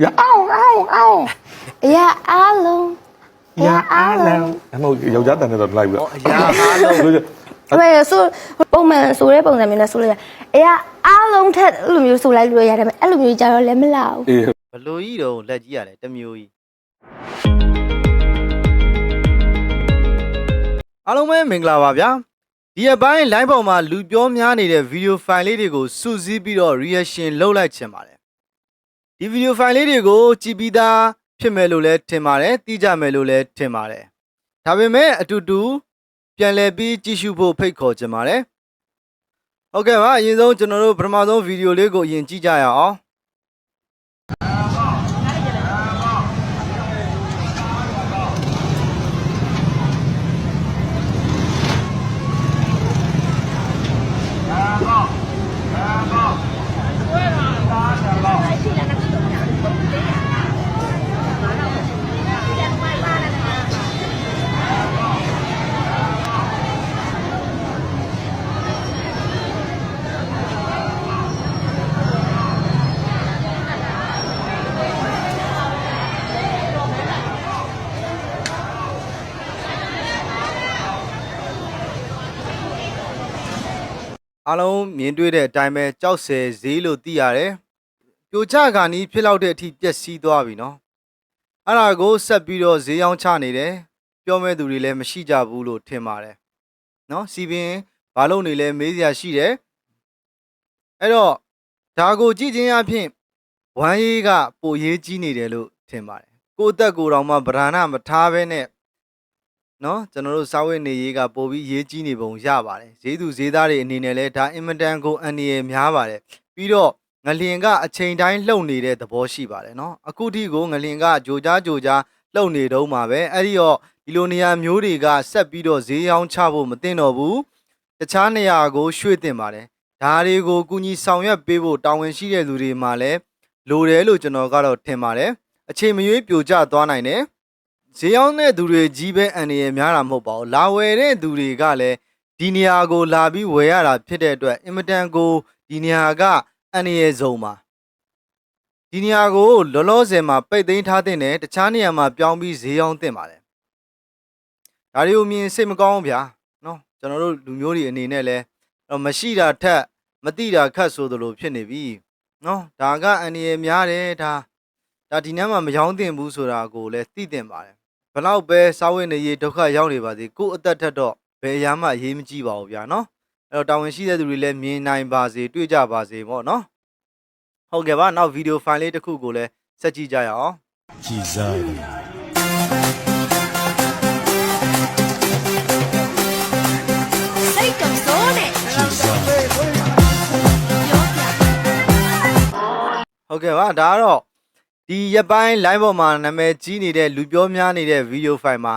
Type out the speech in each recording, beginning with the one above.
ရအောင်အောင်အောင်အရာအားလုံးရအားလုံးအမဟုတ်ယောက်ျားတန်တဲ့တော့လိုက်ပြီဟောအရာအားလုံးဆိုကြဘယ်ဆိုပုံမှန်ဆိုတဲ့ပုံစံမျိုးနဲ့ဆိုလို့ရအရာအားလုံးထက်အဲ့လိုမျိုးဆိုလိုက်လို့ရတယ်အဲ့လိုမျိုးကြတော့လည်းမလာဘူးအေးဘလို့ကြီးတော့လက်ကြီးရတယ်တစ်မျိုးကြီးအားလုံးပဲမင်္ဂလာပါဗျာဒီအပိုင်း line ပေါ်မှာလူပြောများနေတဲ့ video file လေးတွေကိုစုစည်းပြီးတော့ reaction လုပ်လိုက်ချင်ပါတယ် ဒီ video file လေးတွေကိုကြည့်ပြီးသားဖြစ်မယ်လို့လည်းထင်ပါတယ်သိကြမယ်လို့လည်းထင်ပါတယ်ဒါပေမဲ့အတူတူပြန်လည်ပြီးကြည့်ရှုဖို့ဖိတ်ခေါ်ချင်ပါတယ်ဟုတ်ကဲ့ပါအရင်ဆုံးကျွန်တော်တို့ပထမဆုံး video လေးကိုအရင်ကြည့်ကြရအောင် အားလုံးမြင်တွေ့တဲ့အတိုင်းပဲကြောက်စဲဈေးလို့သိရတယ်။ပြိုကျခါနီးဖြစ်လောက်တဲ့အထိပျက်စီးသွားပြီနော်။အဲ့ဒါကိုဆက်ပြီးတော့ဈေးရောင်းချနေတယ်။ပြောမဲ့သူတွေလည်းမရှိကြဘူးလို့ထင်ပါတယ်။နော်စီပင်ဘာလို့နေလဲမေးစရာရှိတယ်။အဲ့တော့ဒါကိုကြည့်ချင်းအဖြစ်ဝမ်းရေးကပိုရေးကြီးနေတယ်လို့ထင်ပါတယ်။ကိုယ့်အသက်ကိုယ်တော်မှဗราဏမထားဘဲနဲ့ နော်ကျွန်တော်တို့စာဝတ်နေရေးကပို့ပြီးရေးကြီးနေပုံရပါတယ်ဈေးသူဈေးသားတွေအနေနဲ့လည်းဒါအင်မတန်ကိုအန္တရာယ်များပါတယ်ပြီးတော့ငလျင်ကအချိန်တိုင်းလှုပ်နေတဲ့သဘောရှိပါတယ်နော်အခုထိကိုငလျင်ကကြိုကြားကြိုကြားလှုပ်နေတော့မှာပဲအဲ့ဒီတော့ဒီလိုနေရာမျိုးတွေကဆက်ပြီးတော့ဈေးရောင်းချဖို့မသင့်တော့ဘူးတခြားနေရာကိုရွှေ့တင်ပါတယ်ဒါတွေကိုကုညီဆောင်ရွက်ပေးဖို့တာဝန်ရှိတဲ့လူတွေမှလည်းလိုတယ်လို့ကျွန်တော်ကတော့ထင်ပါတယ်အချိန်မရွေးပြိုကျသွားနိုင်တယ် ဈေးရောက်တဲ့သူတွေကြီးပဲအန်ရများတာမဟုတ်ပါဘူးလာဝယ်တဲ့သူတွေကလည်းဒီနေရာကိုလာပြီးဝယ်ရတာဖြစ်တဲ့အတွက်အင်မတန်ကိုဒီနေရာကအန်ရဆုံးပါဒီနေရာကိုလောလောဆယ်မှာပိတ်သိမ်းထားတဲ့နဲ့တခြားနေရာမှာပြောင်းပြီးဈေးရောက်တင်ပါတယ်ဒါတွေကိုမြင်စိတ်မကောင်းဘူးဗျာနော်ကျွန်တော်တို့လူမျိုးတွေအနေနဲ့လည်းတော့မရှိတာထက်မတိတာခတ်ဆိုသလိုဖြစ်နေပြီနော်ဒါကအန်ရများတယ်ဒါဒါဒီနေ့မှမရောင်းတင်ဘူးဆိုတာကိုလည်းသိတင်ပါတယ် ဘလောက်ပဲစားဝတ်နေရေးဒုက္ခရောက်နေပါစေကိုယ့်အသက်ထက်တော့ဘယ်အရာမှအရေးမကြီးပါဘူးဗျာနော်အဲ့တော့တာဝန်ရှိတဲ့သူတွေလည်းမြင်နိုင်ပါစေတွေ့ကြပါစေပေါ့နော်ဟုတ်ကဲ့ပါနောက်ဗီဒီယိုဖိုင်လေးတစ်ခုကိုလည်းဆက်ကြည့်ကြရအောင် Jesus. စိတ်ကောင်စိုးနဲ့ Jesus. ဟုတ်ကဲ့ပါဒါကတော့ ဒီရက်ပိုင်း line ပေါ်မှာနာမည်ကြီးနေတဲ့လူပြောများနေတဲ့ဗီဒီယိုဖိုင်မှာ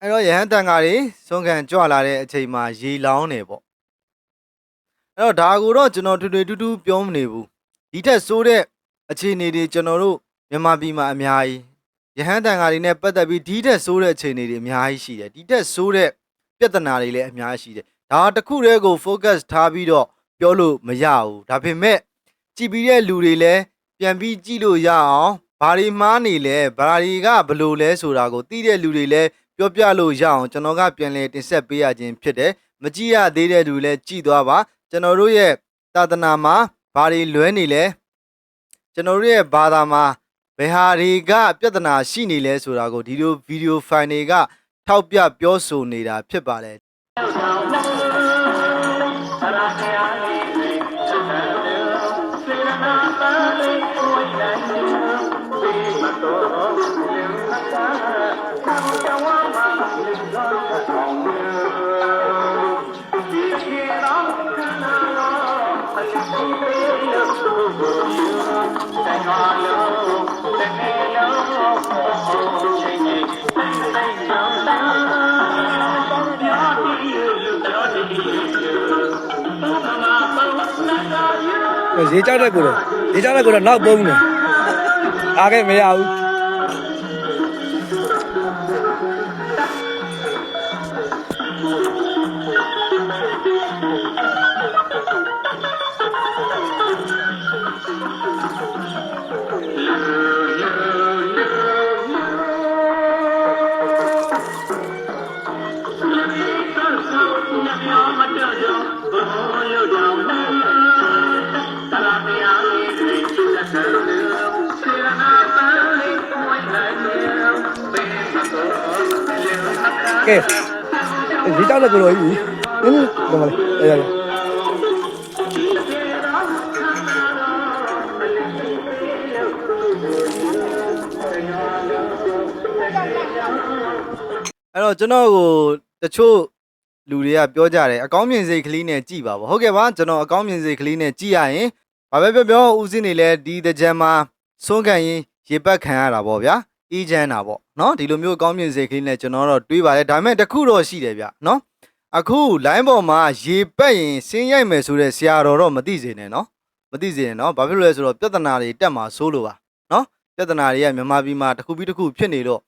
အဲ့တော့ရဟန်းတန်ဃာတွေစွန့်ခံကြွလာတဲ့အချိန်မှာရေလောင်းနေပေါ့အဲ့တော့ဒါကိုတော့ကျွန်တော်ထွေထွေတူးတူးပြောမနေဘူးဒီထက်ဆိုးတဲ့အခြေအနေတွေကျွန်တော်တို့မြန်မာပြည်မှာအများကြီးရဟန်းတန်ဃာတွေနဲ့ပတ်သက်ပြီးဒီထက်ဆိုးတဲ့အခြေအနေတွေအများကြီးရှိတယ်ဒီထက်ဆိုးတဲ့ပြဿနာတွေလည်းအများကြီးရှိတယ်ဒါတစ်ခုတည်းကို focus ထားပြီးတော့ပြောလို့မရဘူးဒါပေမဲ့ကြည်ပြီးတဲ့လူတွေလည်း ပြန်ပြီးကြည့်လို့ရအောင်ဘာတွေမှားနေလဲဘာတွေကဘလို့လဲဆိုတာကိုသိတဲ့လူတွေလည်းပြောပြလို့ရအောင်ကျွန်တော်ကပြန်လည်တင်ဆက်ပေးရခြင်းဖြစ်တယ်မကြည့်ရသေးတဲ့လူလည်းကြည့်သွားပါကျွန်တော်တို့ရဲ့သာသနာမှာဘာတွေလွဲနေလဲကျွန်တော်တို့ရဲ့ဘာသာမှာဘယ်ဟာတွေကပြဿနာရှိနေလဲဆိုတာကိုဒီလိုဗီဒီယိုဖိုင်တွေကထောက်ပြပြောဆိုနေတာဖြစ်ပါတယ် ဈေးကြောက်တဲ့ကိုတော့ဈေးကြောက်တဲ့ကိုတော့နောက်ပုံးတယ်အားခဲ့မရဘူး ကဲဈေးကြောက်တဲ့ကိုတော့ကြီးနင်းကမလေးအေးရအဲ့တော့ကျွန်တော်ကိုတချို့လူတွေကပြောကြတယ်အကောင်းမြင်စိတ်ကလေးနဲ့ကြည်ပါဗောဟုတ်ကဲ့ပါကျွန်တော်အကောင်းမြင်စိတ်ကလေးနဲ့ကြည်ရရင်ဘာပဲပြောပြောဦးစင်းနေလဲဒီတကြံမှာဆုံးခံရင်ရေပတ်ခံရတာဗောဗျာ အေးချမ်းတာဗောနော်ဒီလိုမျိုးအကောင်းမြင်စိတ်ကလေးနဲ့ကျွန်တော်တော့တွေးပါတယ်ဒါပေမဲ့တစ်ခုတော့ရှိတယ်ဗျနော်အခု line ပေါ်မှာရေပတ်ရင်ဆင်းရိုက်မယ်ဆိုတဲ့ဆရာတော်တော့မသိစေနဲ့နော်မသိစေနဲ့နော်ဘာဖြစ်လို့လဲဆိုတော့ပြဿနာတွေတက်မှာစိုးလို့ပါနော်ပြဿနာတွေကမြန်မာပြည်မှာတစ်ခုပြီးတစ်ခုဖြစ်နေတော့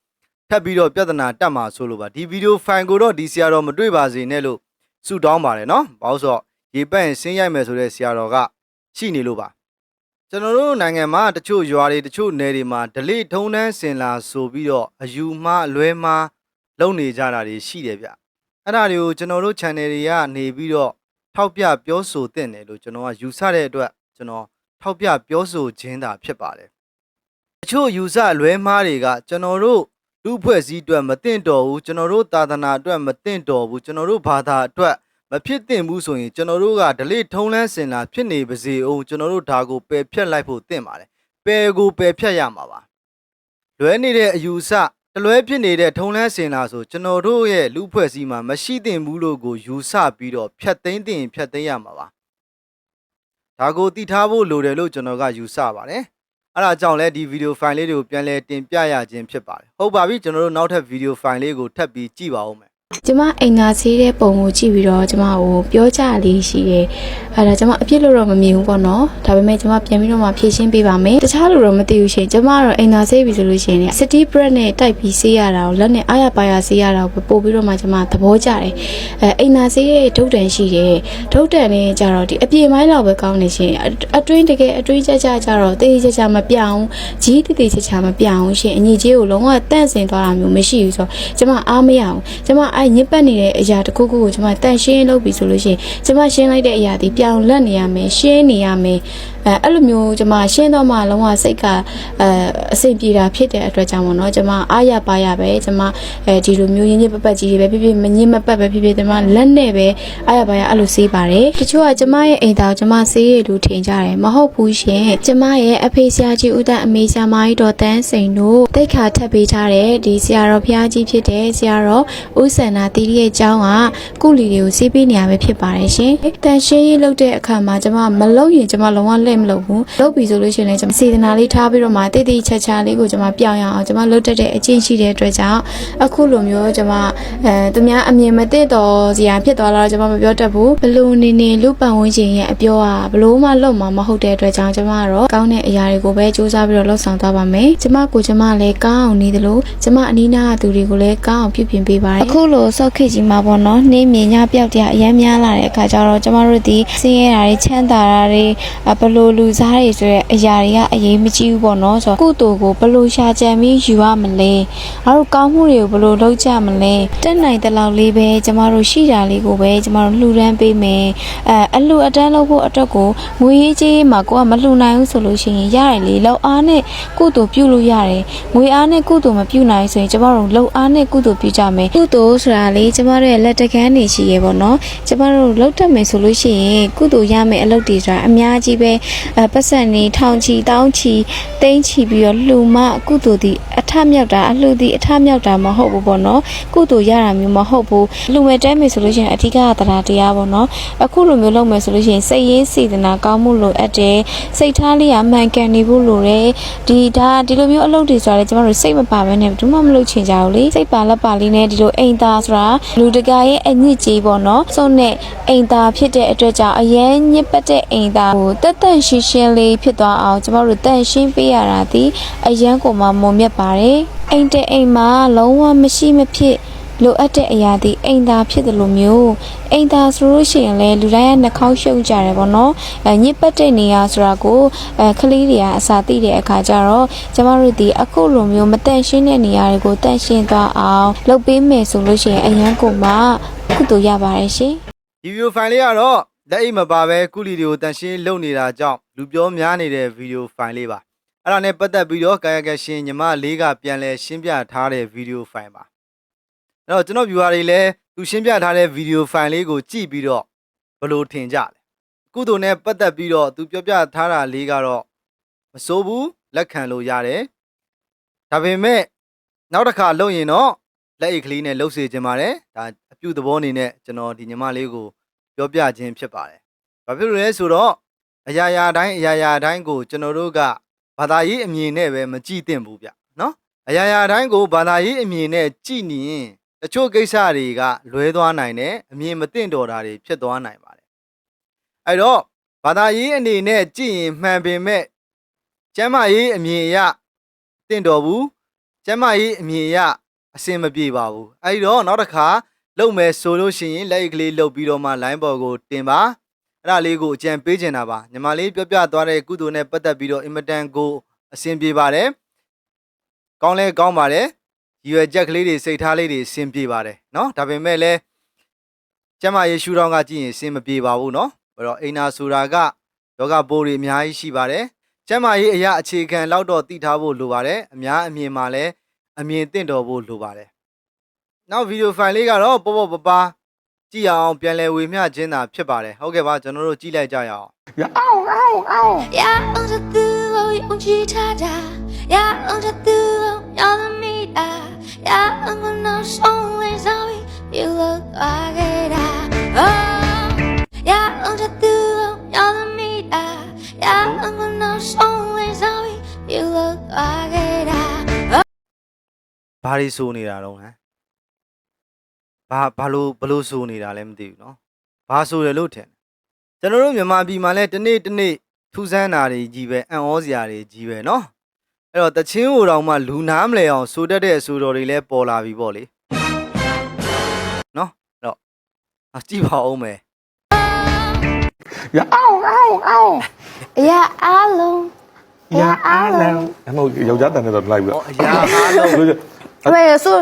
ထပ်ပြီးတော့ပြဿနာတက်မှာဆိုလို့ပါဒီဗီဒီယိုဖိုင်ကိုတော့ဒီဆရာတော်မတွေ့ပါစေနဲ့လို့ဆုတောင်းပါတယ်နော်ဘာလို့ဆိုတော့ရေပန့်ရင်ဆင်းရိုက်မယ်ဆိုတဲ့ဆရာတော်ကရှိနေလို့ပါ ကျွန်တော်တို့နိုင်ငံမှာတချို့ရွာတွေတချို့နယ်တွေမှာဒလိထုံတန်းစင်လာဆိုပြီးတော့အယူမှားအလွဲမှားလုပ်နေကြတာတွေရှိတယ်ဗျအဲ့ဒါတွေကိုကျွန်တော်တို့ channel တွေကနေပြီးတော့ထောက်ပြပြောဆိုတဲ့တယ်လို့ကျွန်တော်ကယူဆတဲ့အတွက်ကျွန်တော်ထောက်ပြပြောဆိုခြင်းသာဖြစ်ပါတယ်တချို့ယူဆအလွဲမှားတွေကကျွန်တော်တို့လူဖွဲ့စည်းအတွက်မသင့်တော်ဘူးကျွန်တော်တို့သာသနာအတွက်မသင့်တော်ဘူးကျွန်တော်တို့ဘာသာအတွက် မဖြစ်သင့်ဘူးဆိုရင်ကျွန်တော်တို့ကဒလိထုံးလန်းစင်လာဖြစ်နေပါစေအောင်ကျွန်တော်တို့ဒါကိုပယ်ဖြတ်လိုက်ဖို့သင့်ပါတယ်ပယ်ကိုပယ်ဖြတ်ရမှာပါလွဲနေတဲ့အယူဆတလွဲဖြစ်နေတဲ့ထုံးလန်းစင်လာဆိုကျွန်တော်တို့ရဲ့လူဖွဲ့စည်းမှာမရှိသင့်ဘူးလို့ကိုယူဆပြီးတော့ဖြတ်သိမ်းသင့်ဖြတ်သိမ်းရမှာပါဒါကိုသိထားဖို့လိုတယ်လို့ကျွန်တော်ကယူဆပါတယ်အဲ့ဒါကြောင့်လဲဒီဗီဒီယိုဖိုင်လေးတွေကိုပြန်လဲတင်ပြရခြင်းဖြစ်ပါတယ်ဟုတ်ပါပြီကျွန်တော်တို့နောက်ထပ်ဗီဒီယိုဖိုင်လေးကိုထပ်ပြီးကြည့်ပါဦးမယ် ကျမအိမ်သာဆေးတဲ့ပုံကိုကြည့်ပြီးတော့ကျမကိုပြောကြလေးရှိတယ်။အဲဒါကျမအပြစ်လို့တော့မမြင်ဘူးပေါ့နော်။ဒါပေမဲ့ကျမပြန်ပြီးတော့မှဖြည့်ရှင်းပေးပါမယ်။တခြားလူတော့မသိဘူးရှင်။ကျမကတော့အိမ်သာဆေးပြီဆိုလို့ရှိရင် City Bread နဲ့တိုက်ပြီးဆေးရတာကိုလက်နဲ့အားရပါရဆေးရတာကိုပို့ပြီးတော့မှကျမသဘောကျတယ်။အဲအိမ်သာဆေးရဲ့ဒုတ်တန်ရှိတယ်။ဒုတ်တန်နဲ့ကြတော့ဒီအပြေမိုင်းလောက်ပဲကောင်းနေရှင်။အတွင်းတကယ်အတွင်းကြကြကြတော့တေးကြကြမပြောင်း။ကြီးတေးတေးချာချာမပြောင်းရှင်။အညီကြီးကိုလုံးဝတန့်စင်သွားတာမျိုးမရှိဘူးဆိုတော့ကျမအားမရအောင်။ကျမအဲညစ်ပတ်နေတဲ့အရာတစ်ခုခုကိုကျမတန့်ရှင်းလုပ်ပြီဆိုလို့ရှိရင်ကျမရှင်းလိုက်တဲ့အရာဒီပြောင်းလက်နေရမယ်ရှင်းနေရမယ်အဲအဲ့လိုမျိုးကျမရှင်းတော့မှလုံးဝစိတ်ကအဲအဆင်ပြေတာဖြစ်တဲ့အတွက်ကြောင့်ပေါ့နော်ကျမအားရပါရပဲကျမအဲဒီလိုမျိုးရင်းရင်းပပတ်ကြီးတွေပဲဖြစ်ဖြစ်မငင်းမပတ်ပဲဖြစ်ဖြစ်ကျမလက်နဲ့ပဲအားရပါရအဲ့လိုစေးပါတယ်တချို့ကကျမရဲ့အိမ်သားကိုကျမစေးရလို့ထင်ကြတယ်မဟုတ်ဘူးရှင်ကျမရဲ့အဖေဆရာကြီးဦးတန်းအမေဆရာမကြီးတော်တန်းစိန်တို့တိတ်ခါထပ်ပေးထားတဲ့ဒီဆရာတော်ဖျားကြီးဖြစ်တဲ့ဆရာတော်ဦးစန္နာတီးရဲ့အကြောင်းကကုလီတွေကိုစေးပေးနေရပဲဖြစ်ပါတယ်ရှင်တန်ရှင်းရေးလုပ်တဲ့အခါမှာကျမမလုပ်ရင်ကျမလုံးဝလက်မလုပ်ဘူးလုပ်ပြီဆိုလို့ရှိရင်လည်းကျမစေတနာလေးထားပြီးတော့မှတိတ်တိတ်ချာချာလေးကိုကျမပြောင်းရအောင်ကျမလုပ်တတ်တဲ့အကျင့်ရှိတဲ့အတွက်ကြောင့်အခုလိုမျိုးကျမအဲသူများအမြင်မသိတော့စရာဖြစ်သွားလာတော့ကျမမပြောတတ်ဘူးဘလို့နေနေလူပန်ဝန်းကျင်ရဲ့အပြောอ่ะဘလို့မှလုပ်မှာမဟုတ်တဲ့အတွက်ကြောင့်ကျမကတော့ကောင်းတဲ့အရာတွေကိုပဲစူးစမ်းပြီးတော့လှုပ်ဆောင်သွားပါမယ်ကျမကိုကျမလည်းကောင်းအောင်နေသလိုကျမအနီးနားကသူတွေကိုလည်းကောင်းအောင်ပြုပြင်ပေးပါတယ်အခုလိုစောက်ခေတ်ကြီးမှာပေါ့နော်နှင်းမြင်ညပြောက်တရားအများများလာတဲ့အခါကျတော့ကျမတို့ဒီဆင်းရဲတာတွေချမ်းသာတာတွေအဘလို့လူစားတွေဆိုတဲ့အရာတွေကအရေးမကြီးဘူးပေါ့နော်ဆိုတော့ကုသိုလ်ကိုဘလို့ရှာကြံပြီးယူရမလဲငါတို့ကောင်းမှုတွေကိုဘလို့လုပ်ကြမလဲတက်နိုင်တဲ့လောက်လေးပဲကျမတို့ရှိတာလေးကိုပဲကျမတို့လှူဒန်းပေးမယ်အဲအလှူအတန်းလုပ်ဖို့အတွက်ကိုငွေရေးကြေးမှာကိုကမလှူနိုင်ဘူးဆိုလို့ရှိရင်ရတယ်လေလောက်အားနဲ့ကုသိုလ်ပြုလို့ရတယ်ငွေအားနဲ့ကုသိုလ်မပြုနိုင်ဆိုရင်ကျမတို့လောက်အားနဲ့ကုသိုလ်ပြုကြမယ်ကုသိုလ်ဆိုတာလေကျမတို့ရဲ့လက်တကမ်းနေရှိရေပေါ့နော်ကျမတို့လောက်တတ်မယ်ဆိုလို့ရှိရင်ကုသိုလ်ရမယ်အလုပ်တွေဆိုတာအများကြီးပဲအဲပတ်စံနေထောင်ချီတောင်းချီတိမ့်ချီပြီးတော့လှူမကုသိုလ်ဒီအထမြောက်တာအလှူဒီအထမြောက်တာမဟုတ်ဘူးပေါ့နော်ကုသိုလ်ရတာမျိုးမဟုတ်ဘူးလှူမဲ့တဲမယ်ဆိုလို့ရှိရင်အဓိကကတရားတရားပေါ့နော်အခုလိုမျိုးလုပ်မယ်ဆိုလို့ရှိရင်စိတ်ရင်းစေတနာကောင်းမှုလိုအပ်တယ်စိတ်ထားလေးကမှန်ကန်နေဖို့လိုတယ်ဒီဒါဒီလိုမျိုးအလုပ်တွေဆိုတာလေကျမတို့စိတ်မပါဘဲနဲ့ဘယ်သူမှမလုပ်ချင်ကြဘူးလေစိတ်ပါလက်ပါလေးနဲ့ဒီလိုအိမ်သားဆိုတာလူတကာရဲ့အညစ်ကြေးပေါ့နော်စုံနဲ့အိမ်သားဖြစ်တဲ့အတွက်ကြောင့်အရင်ညစ်ပတ်တဲ့အိမ်သားကိုတက်တက်ရှင်းရှင်းလေးဖြစ်သွားအောင်ကျမတို့တန့်ရှင်းပေးရတာဒီအရန်ကိုမှမုံမြတ်ပါတယ်အိမ်တဲ့အိမ်မှာလုံးဝမရှိမဖြစ်လိုအပ်တဲ့အရာဒီအိမ်သားဖြစ်တယ်လို့မျိုးအိမ်သားဆိုလို့ရှိရင်လေလူတိုင်းကနှာခေါင်းရှုပ်ကြတယ်ပေါ့နော်အဲညစ်ပတ်တဲ့နေရာဆိုတာကိုအဲကလေးတွေကအစာသိတဲ့အခါကျတော့ကျမတို့ဒီအခုလိုမျိုးမတန့်ရှင်းတဲ့နေရာတွေကိုတန့်ရှင်းသွားအောင်လုပ်ပေးမယ်ဆိုလို့ရှိရင်အရန်ကိုမှကုသိုလ်ရပါတယ်ရှင်ဒီဗီဒီယိုဖိုင်လေးကတော့ လက်အိတ်မပါပဲကုလီတွေကိုတန်ရှင်းလုပ်နေတာကြောင့်လူပြောများနေတဲ့ဗီဒီယိုဖိုင်လေးပါအဲ့ဒါနဲ့ပတ်သက်ပြီးတော့ကာယကရှင်ညီမလေးကပြန်လဲရှင်းပြထားတဲ့ဗီဒီယိုဖိုင်ပါအဲ့တော့ကျွန်တော် viewer တွေလည်းသူရှင်းပြထားတဲ့ video file လေးကိုကြည့်ပြီးတော့ဘယ်လိုထင်ကြလဲကုသိုလ်နဲ့ပတ်သက်ပြီးတော့သူပြောပြထားတာလေးကတော့မစိုးဘူးလက်ခံလို့ရတယ်ဒါပေမဲ့နောက်တစ်ခါလုပ်ရင်တော့လက်အိတ်ကလေးနဲ့လှုပ်စေခြင်းပါတယ်ဒါအပြုသဘောအနေနဲ့ကျွန်တော်ဒီညီမလေးကို ပြောပြခြင်းဖြစ်ပါတယ်ဘာဖြစ်လို့လဲဆိုတော့အရာရာတိုင်းအရာရာတိုင်းကိုကျွန်တော်တို့ကဘာသာရေးအမြင်နဲ့ပဲမကြည့်သင့်ဘူးဗျနော်အရာရာတိုင်းကိုဘာသာရေးအမြင်နဲ့ကြည့်နေရင်တချို့ကိစ္စတွေကလွဲသွားနိုင်တယ်အမြင်မသင့်တော်တာတွေဖြစ်သွားနိုင်ပါတယ်အဲ့တော့ဘာသာရေးအနေနဲ့ကြည့်ရင်မှန်ပင်မဲ့ကျမ်းမာရေးအမြင်အရတင့်တော်ဘူးကျမ်းမာရေးအမြင်အရအစင်မပြေပါဘူးအဲ့တော့နောက်တစ်ခါ လုံမယ်ဆိုလို့ရှိရင်လက်အိတ်ကလေးလှုပ်ပြီးတော့မှ line ပေါ်ကိုတင်ပါအဲ့ဒါလေးကိုအကြံပေးချင်တာပါညီမလေးပြောပြသွားတဲ့ကုသိုလ်နဲ့ပတ်သက်ပြီးတော့အင်မတန်ကိုအစင်ပြေပါတယ်ကောင်းလဲကောင်းပါတယ်ရည်ရွယ်ချက်ကလေးတွေစိတ်ထားလေးတွေအစင်ပြေပါတယ်เนาะဒါပေမဲ့လည်းကျမ်းမာရေးရှုထောင့်ကကြည့်ရင်အစင်မပြေပါဘူးเนาะအဲ့တော့အိမ်နာဆိုတာကယောဂပိုးတွေအများကြီးရှိပါတယ်ကျမ်းမာရေးအရာအခြေခံလောက်တော့သိထားဖို့လိုပါတယ်အများအမြင်မှာလည်းအမြင်သင့်တော်ဖို့လိုပါတယ် နောက်ဗီဒီယိုဖိုင်လေးကတော့ပေါ့ပေါ့ပါပါကြည့်အောင်ပြန်လည်ဝေမျှခြင်းတာဖြစ်ပါတယ်ဟုတ်ကဲ့ပါကျွန်တော်တို့ကြည့်လိုက်ကြရအောင်အောင်အောင်အောင်ရာအောင်တဲ့သူကိုယုံကြည်ထားတာရာအောင်တဲ့သူကိုယုံမိတာရာအောင်ကနောက်ဆုံးလေးစား you look like it oh ရာအောင်တဲ့သူကိုယုံမိတာရာအောင်ကနောက်ဆုံးလေးစား you look like it ဘာလို့ဆိုနေတာတော့ဟမ် ဘာဘာလို့ဘလို့ဆိုနေတာလဲမသိဘူးเนาะဘာဆိုတယ်လို့ထင်တယ်ကျွန်တော်တို့မြန်မာပြည်မှာလည်းတနေ့တနေ့ထူးဆန်းတာတွေကြီးပဲအံ့ဩစရာတွေကြီးပဲเนาะအဲ့တော့တချင်းဟိုတောင်မှလူနားမလဲအောင်ဆိုတတ်တဲ့အဆိုတော်တွေလည်းပေါ်လာပြီပေါ့လေเนาะအဲ့တော့ကြည့်ပါဦးမယ်ရအောင်အောင်အောင်ရအားလုံးရအားလုံးအမဟုတ်ယောက်ျားတန်တဲ့တော့လိုက်ပြီတော့ရအားလုံးဆိုရအမေဆို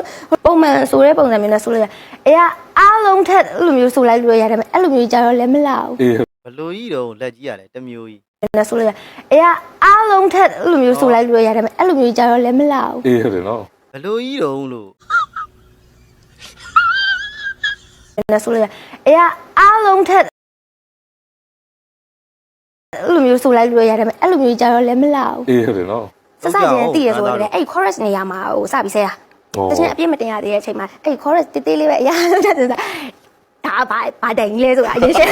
ပုံမှန်ဆိုတဲ့ပုံစံမျိုးနဲ့ဆိုလို့ရ အရာအားလုံးထက်အဲ့လိုမျိုးဆိုလိုက်လို့ရတယ်အဲ့လိုမျိုးကြတော့လည်းမလောက်အေးဘလို့ကြီးတော့လက်ကြီးရတယ်တစ်မျိုးကြီးနဲ့ဆိုလို့ရအရာအားလုံးထက်အဲ့လိုမျိုးဆိုလိုက်လို့ရတယ်အဲ့လိုမျိုးကြတော့လည်းမလောက်အေးဟုတ်တယ်နော်ဘလို့ကြီးတော့လို့နဲ့ဆိုလို့ရအရာအားလုံးထက်အဲ့လိုမျိုးဆိုလိုက်လို့ရတယ်အဲ့လိုမျိုးကြတော့လည်းမလောက်အေးဟုတ်တယ်နော်စစချင်းတည်ရဆိုတော့အဲ့ chorus နေရာမှာဟိုစပြီးဆဲတာဟော တချင်အပြည့်မတင်ရသေးတဲ့အချိန်မှာအဲ့ chorus တေးသေးလေးပဲအရာလုံးထက်ဆိုတာဒါဘာဘာတိုင်ကြီးလဲဆိုတာအရင်ရှင်း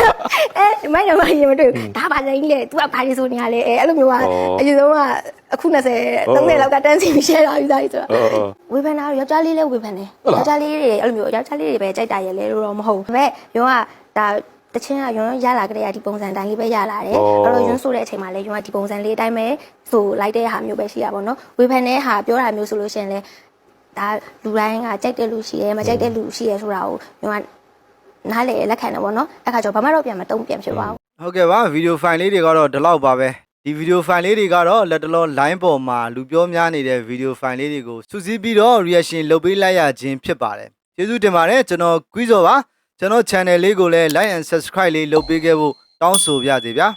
အဲမိုင်းတော့မရင်မတွေ့ဒါဘာတိုင်ကြီးလဲ तू ကဘာလို့ဆိုနေရလဲအဲ့လိုမျိုးကအရင်ဆုံးကအခု20 30လောက်ကတန်းစီပြီးရှဲတာပြီးသားဆိုတော့အော်အော်ဝေဖန်တာတော့ယောက်ျားလေးလည်းဝေဖန်တယ်ဟုတ်လားယောက်ျားလေးတွေအဲ့လိုမျိုးယောက်ျားလေးတွေပဲကြိုက်တာရလဲလို့တော့မဟုတ်ဘူးဒါပေမဲ့ယွန်းကဒါတချင်းကယွန်းရလာကြတဲ့ကဒီပုံစံတိုင်းလေးပဲရလာတယ်အဲ့တော့ယွန်းဆိုတဲ့အချိန်မှာလည်းယွန်းကဒီပုံစံလေးအတိုင်းပဲဆိုလိုက်တဲ့ဟာမျိုးပဲရှိတာပေါ့နော်ဝေဖန်တဲ့ဟာပြောတာမျိုးဆိုလို့ရှိရင်လည်း ဒါလူတိုင်းကကြိုက်တဲ့လူရှိရဲမကြိုက်တဲ့လူရှိရဲဆိုတာကိုယွန်းကနားလေလက်ခံတယ်ပေါ့နော်အဲ့ခါကျတော့ဘာမှတော့ပြန်မတုံ့ပြန်ဖြစ်ပါဘူးဟုတ်ကဲ့ပါဗီဒီယိုဖိုင်လေးတွေကတော့ဒီလောက်ပါပဲဒီဗီဒီယိုဖိုင်လေးတွေကတော့လက်တလော line ပေါ်မှာလူပြောများနေတဲ့ဗီဒီယိုဖိုင်လေးတွေကိုစူးစီးပြီးတော့ reaction လုပ်ပေးလိုက်ရခြင်းဖြစ်ပါတယ်ကျေးဇူးတင်ပါတယ်ကျွန်တော်ကွီးစောပါကျွန်တော် channel လေးကိုလည်း like and subscribe လေးလုပ်ပေးခဲ့ဖို့တောင်းဆိုပါရစေဗျာ